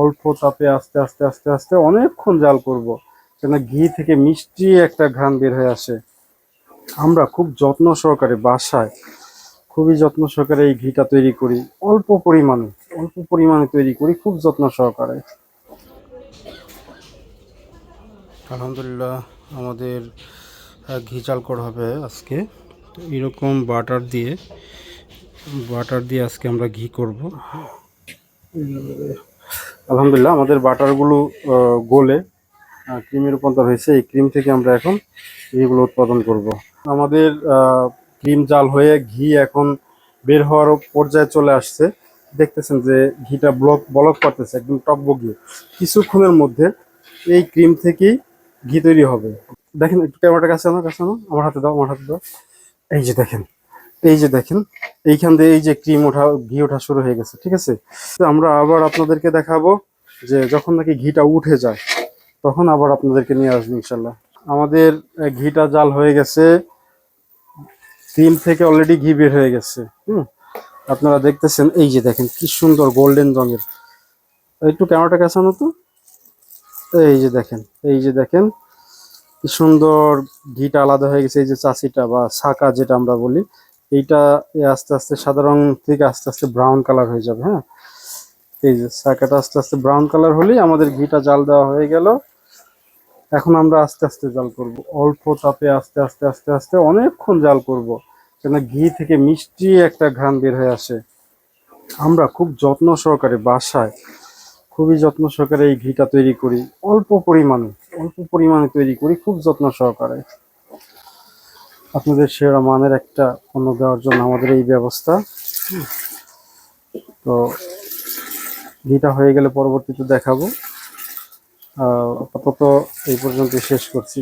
অল্প তাপে আস্তে আস্তে আস্তে আস্তে অনেকক্ষণ জাল করব। যেন ঘি থেকে মিষ্টি একটা ঘ্রাণ বের হয়ে আসে। আমরা খুব যত্ন সহকারে বাসায় খুবই যত্ন সহকারে এই ঘিটা তৈরি করি। অল্প পরিমাণে অল্প পরিমাণে তৈরি করি খুব যত্ন সহকারে। আলহামদুলিল্লাহ, আমাদের ঘি চাল করা হবে আজকে। তো এরকম বাটার দিয়ে বাটার দিয়ে আজকে আমরা ঘি করব। আলহামদুলিল্লাহ, আমাদের বাটারগুলো গলে ক্রিমে রূপান্তর হয়েছে। এই ক্রিম থেকে আমরা এখন ঘিগুলো উৎপাদন করব। আমাদের ক্রিম জাল হয়ে ঘি এখন বের হওয়ার পর্যায়ে চলে আসছে। দেখতেছেন যে ঘিটা ব্লক ব্লক করতেছে, একদম টকবগিয়ে কিছুক্ষণের মধ্যে এই ক্রিম থেকেই ঘি তৈরি হবে। দেখেন, একটু ক্যামেরাটা কাছে আমার কাছে আমার হাতে দাও, আমার হাতে দাও। এই যে দেখেন। এই যে দেখেন, এইখান দিয়ে এই যে ক্রিম ওঠা, ঘি ওঠা শুরু হয়ে গেছে, ঠিক আছে? আমরা আবার আপনাদেরকে দেখাবো যে যখন নাকি ঘিটা উঠে যায়, তখন আবার আপনাদেরকে নিয়ে আসব, ইনশাল্লাহ। আমাদের ঘিটা জাল হয়ে গেছে। ক্রিম থেকে অলরেডি ঘি বের হয়ে গেছে, হুম? আপনারা দেখতেছেন, এই যে দেখেন, কি সুন্দর গোল্ডেন রঙের। একটু ক্যামেরাটা কাছে তো। এই যে দেখেন, এই যে দেখেন, কি সুন্দর ঘিটা আলাদা হয়ে গেছে, এই যে চাষিটা বা শাকা যেটা আমরা বলি এইটা আস্তে আস্তে সাদা রং থেকে আস্তে আস্তে ব্রাউন কালার হয়ে যাবে হ্যাঁ? এই যে শাকাটা আস্তে আস্তে ব্রাউন কালার হলেই আমাদের ঘিটা জাল দেওয়া হয়ে গেল। এখন আমরা আস্তে আস্তে জাল করব। অল্প তাপে আস্তে আস্তে আস্তে আস্তে অনেকক্ষণ জাল করব যেন ঘি থেকে মিষ্টি একটা ঘ্রাণ বের হয়ে আসে। আমরা খুব যত্ন সহকারে বাসায় খুবই যত্ন সহকারে এই ঘিটা তৈরি করি, অল্প পরিমাণে অল্প পরিমাণে তৈরি করি, খুব যত্ন সহকারে। আপনাদের সেরা মানের একটা পণ্য দেওয়ার জন্য আমাদের এই ব্যবস্থা। তো ঘিটা হয়ে গেলে পরবর্তীতে দেখাবো আপাতত এই পর্যন্ত শেষ করছি